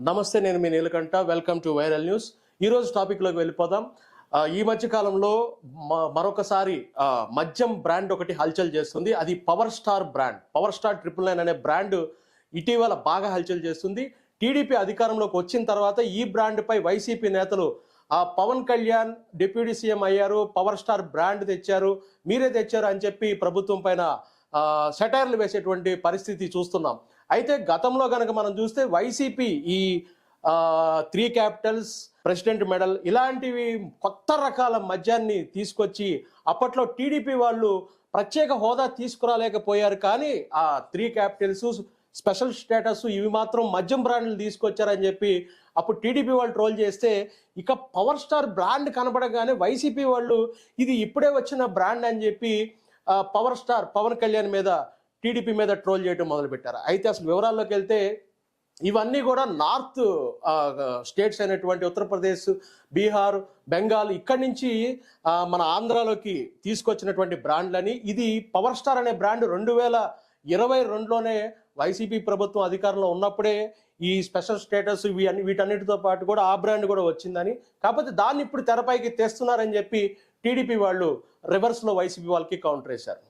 నమస్తే నేను మీ Neelakantha. Welcome to viral news ఈ రోజు వెళ్ళిపోదాం. ఈ మధ్య కాలంలో మరొకసారి మద్యం బ్రాండ్ ఒకటి హల్చల్ చేస్తుంది. అది power star brand power star triple nine అనే బ్రాండ్ ఇటీవల బాగా హల్చల్ చేస్తుంది. టీడీపీ అధికారంలోకి వచ్చిన తర్వాత ఈ బ్రాండ్పై వైసీపీ నేతలు ఆ పవన్ కళ్యాణ్ డిప్యూటీ సీఎం అయ్యారు. పవర్ స్టార్ బ్రాండ్ తెచ్చారు. మీరే తెచ్చారు అని చెప్పి ప్రభుత్వం పైన సెటైర్లు వేసేటువంటి పరిస్థితి చూస్తున్నాం. అయితే గతంలో కనుక మనం చూస్తే వైసీపీ ఈ త్రీ క్యాపిటల్స్ ప్రెసిడెంట్ మెడల్ ఇలాంటివి కొత్త రకాల మద్యాన్ని తీసుకొచ్చి అప్పట్లో టీడీపీ వాళ్ళు ప్రత్యేక హోదా తీసుకురాలేకపోయారు. కానీ ఆ త్రీ క్యాపిటల్స్ స్పెషల్ స్టేటస్ ఇవి మాత్రం మద్యం బ్రాండ్లు తీసుకొచ్చారని చెప్పి అప్పుడు టీడీపీ వాళ్ళు ట్రోల్ చేస్తే ఇక పవర్ స్టార్ బ్రాండ్ కనబడగానే వైసీపీ వాళ్ళు ఇది ఇప్పుడే వచ్చిన బ్రాండ్ అని చెప్పి పవర్ స్టార్ పవన్ కళ్యాణ్ మీద టీడీపీ మీద ట్రోల్ చేయడం మొదలుపెట్టారు. అయితే అసలు వివరాల్లోకి వెళ్తే ఇవన్నీ కూడా నార్త్ స్టేట్స్ అయినటువంటి ఉత్తరప్రదేశ్ బీహార్ బెంగాల్ ఇక్కడి నుంచి మన ఆంధ్రాలోకి తీసుకొచ్చినటువంటి బ్రాండ్లని ఇది పవర్ స్టార్ అనే బ్రాండ్ రెండు వేల ఇరవై రెండులోనే వైసీపీ ప్రభుత్వం అధికారంలో ఉన్నప్పుడే ఈ స్పెషల్ స్టేటస్ ఇవి అన్ని వీటన్నిటితో పాటు కూడా ఆ బ్రాండ్ కూడా వచ్చిందని. కాకపోతే దాన్ని ఇప్పుడు తెరపైకి తెస్తున్నారని చెప్పి టీడీపీ వాళ్ళు రివర్స్లో వైసీపీ వాళ్ళకి కౌంటర్ వేశారు.